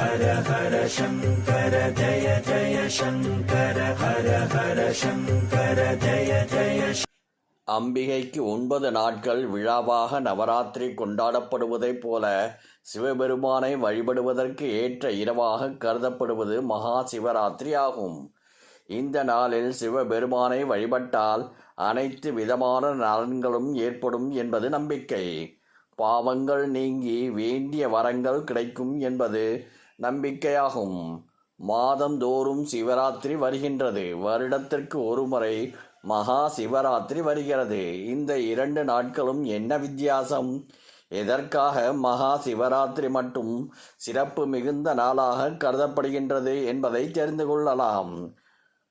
ஹர ஹர சங்கர ஜய ஜய சங்கர ஹர ஹர சங்கர ஜய ஜய அம்பிகைக்கு ஒன்பது நாட்கள் விழாவாக நவராத்திரி கொண்டாடப்படுவதைப் போல சிவபெருமானை வழிபடுவதற்கு ஏற்ற இரவாக கருதப்படுவது மகா சிவராத்திரி ஆகும். இந்த நாளில் சிவபெருமானை வழிபட்டால் அனைத்து விதமான நலன்களும் ஏற்படும் என்பது நம்பிக்கை. பாவங்கள் நீங்கி வேண்டிய வரங்கள் கிடைக்கும் என்பது நம்பிக்கையாகும். மாதந்தோறும் சிவராத்திரி வருகின்றது. வருடத்திற்கு ஒருமுறை மகா சிவராத்திரி வருகிறது. இந்த இரண்டு நாட்களும் என்ன வித்தியாசம்? எதற்காக மகா சிவராத்திரி மட்டும் சிறப்பு மிகுந்த நாளாக கருதப்படுகின்றது என்பதை தெரிந்து கொள்ளலாம்.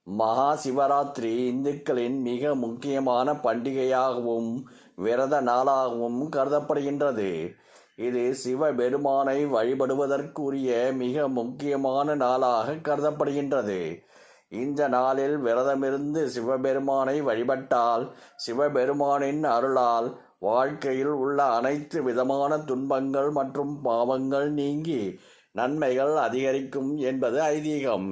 மகா சிவராத்திரி இந்துக்களின் மிக முக்கியமான பண்டிகையாகவும் விரத நாளாகவும் கருதப்படுகின்றது. இது சிவபெருமானை வழிபடுவதற்குரிய மிக முக்கியமான நாளாக கருதப்படுகின்றது. இந்த நாளில் விரதமிருந்து சிவபெருமானை வழிபட்டால் சிவபெருமானின் அருளால் வாழ்க்கையில் உள்ள அனைத்து விதமான துன்பங்கள் மற்றும் பாவங்கள் நீங்கி நன்மைகள் அதிகரிக்கும் என்பது ஐதீகம்.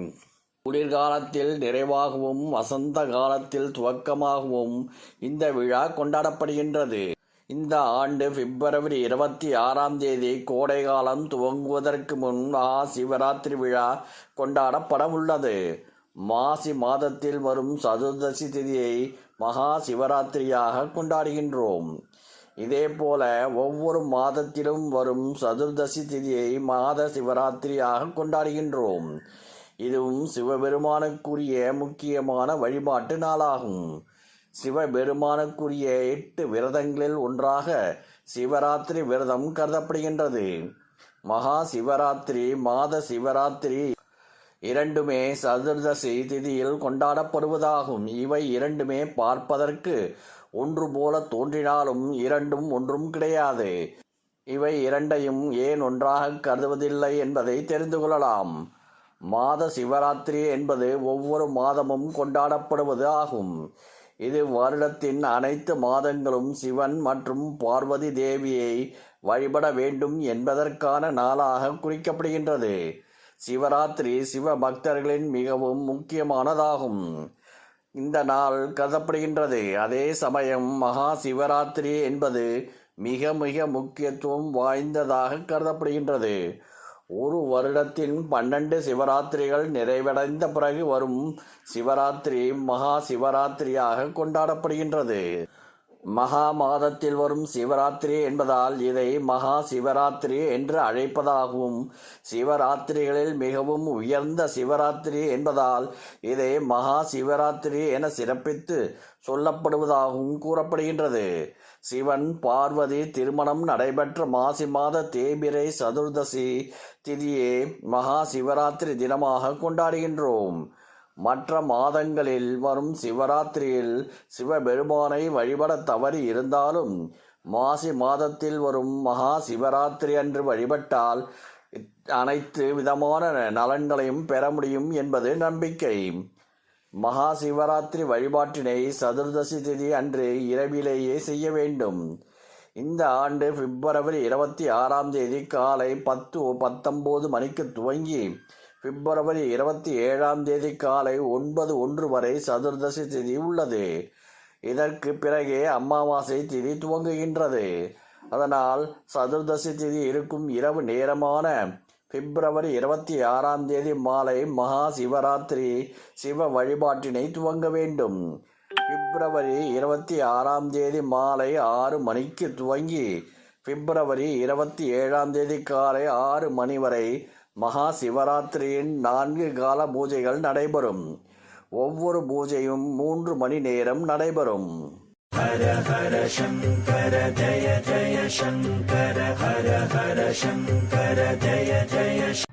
குளிர்காலத்தில் நிறைவாகவும் வசந்த காலத்தில் துவக்கமாகவும் இந்த விழா கொண்டாடப்படுகின்றது. இந்த ஆண்டு பிப்ரவரி இருபத்தி ஆறாம் தேதி கோடை காலம் துவங்குவதற்கு முன் மகா சிவராத்திரி விழா கொண்டாடப்பட உள்ளது மாசி மாதத்தில் வரும் சதுர்தசி திதியை மகா சிவராத்திரியாக கொண்டாடுகின்றோம். இதேபோல ஒவ்வொரு மாதத்திலும் வரும் சதுர்தசி திதியை மாத சிவராத்திரியாக கொண்டாடுகின்றோம். இதுவும் சிவபெருமானுக்குரிய முக்கியமான வழிபாட்டு நாளாகும். சிவபெருமானுக்குரிய எட்டு விரதங்களில் ஒன்றாக சிவராத்திரி விரதம் கருதப்படுகின்றது. மகா சிவராத்திரி மாத சிவராத்திரி இரண்டுமே சதுர்தசி திதியில் கொண்டாடப்படுவதாகும். இவை இரண்டுமே பார்ப்பதற்கு ஒன்று போல தோன்றினாலும் இரண்டும் ஒன்றும் கிடையாது. இவை இரண்டையும் ஏன் ஒன்றாக கருதுவதில்லை என்பதை தெரிந்து கொள்ளலாம். மாத சிவராத்திரி என்பது ஒவ்வொரு மாதமும் கொண்டாடப்படுவது ஆகும். இது வருடத்தின் அனைத்து மாதங்களும் சிவன் மற்றும் பார்வதி தேவியை வழிபட வேண்டும் என்பதற்கான நாளாக குறிக்கப்படுகின்றது. சிவராத்திரி சிவ பக்தர்களின் மிகவும் முக்கியமானதாகும். இந்த நாள் கருதப்படுகின்றது. அதே சமயம் மகா சிவராத்திரி என்பது மிக மிக முக்கியத்துவம் வாய்ந்ததாக கருதப்படுகின்றது. ஒரு வருடத்தின் பன்னெண்டு சிவராத்திரிகள் நிறைவடைந்த பிறகு வரும் சிவராத்திரி மகா சிவராத்திரியாக கொண்டாடப்படுகின்றது. மகா மாதத்தில் வரும் சிவராத்திரி என்பதால் இதை மகா சிவராத்திரி என்று அழைப்பதாகவும் சிவராத்திரிகளில் மிகவும் உயர்ந்த சிவராத்திரி என்பதால் இதை மகா சிவராத்திரி என சிறப்பித்து சொல்லப்படுவதாகவும் கூறப்படுகின்றது. சிவன் பார்வதி திருமணம் நடைபெற்ற மாசி மாத தேபிரை சதுர்தசி திதியே மகா சிவராத்திரி தினமாக கொண்டாடுகின்றோம். மற்ற மாதங்களில் வரும் சிவராத்திரியில் சிவபெருமானை வழிபட தவறி இருந்தாலும் மாசி மாதத்தில் வரும் மகா சிவராத்திரி அன்று வழிபட்டால் அனைத்து விதமான நலன்களையும் பெற முடியும் என்பது நம்பிக்கை. மகா சிவராத்திரி வழிபாட்டினை சதுர்தசி திதி அன்று இரவிலேயே செய்ய வேண்டும். இந்த ஆண்டு பிப்ரவரி இருபத்தி ஆறாம் தேதி காலை பத்து பத்தொம்போது மணிக்கு துவங்கி பிப்ரவரி இருபத்தி ஏழாம் தேதி காலை ஒன்பது ஒன்று வரை சதுர்தசி திதி உள்ளது. இதற்கு பிறகே அமாவாசை திதி துவங்குகின்றது. அதனால் சதுர்தசி திதி இருக்கும் இரவு நேரமான பிப்ரவரி இருபத்தி ஆறாம் தேதி மாலை மகா சிவராத்திரி சிவ வழிபாட்டினை துவங்க வேண்டும். பிப்ரவரி இருபத்தி ஆறாம் தேதி மாலை ஆறு மணிக்கு துவங்கி பிப்ரவரி இருபத்தி ஏழாம் தேதி காலை ஆறு மணி வரை மகா சிவராத்திரியின் நான்கு கால பூஜைகள் நடைபெறும். ஒவ்வொரு பூஜையும் மூன்று மணி நேரம் நடைபெறும். ஹர ஹர சங்கர ஜய ஜய சங்கர ஹர ஹர சங்கர ஜய ஜய